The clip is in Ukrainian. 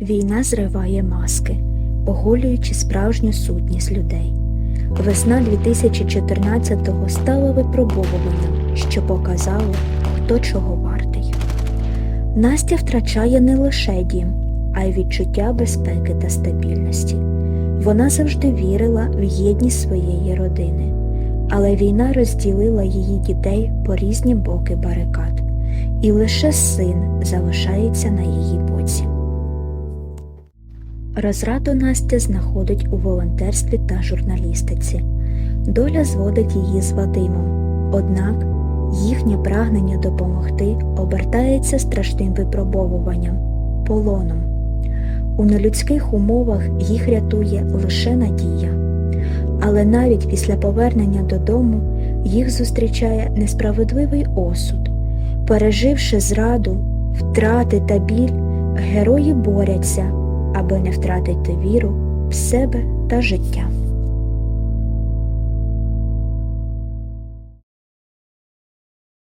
Війна зриває маски, оголюючи справжню сутність людей. Весна 2014-го стала випробовуванням, що показало, хто чого вартий. Настя втрачає не лише дім, а й відчуття безпеки та стабільності. Вона завжди вірила в єдність своєї родини, але війна розділила її дітей по різні боки барикад, і лише син залишається на її боці. Розраду Настя знаходить у волонтерстві та журналістиці. Доля зводить її з Вадимом. Однак їхнє прагнення допомогти обертається страшним випробовуванням полоном. У нелюдських умовах їх рятує лише надія. Але навіть після повернення додому їх зустрічає несправедливий осуд. Переживши зраду, втрати та біль, герої борються, аби не втратити віру в себе та життя.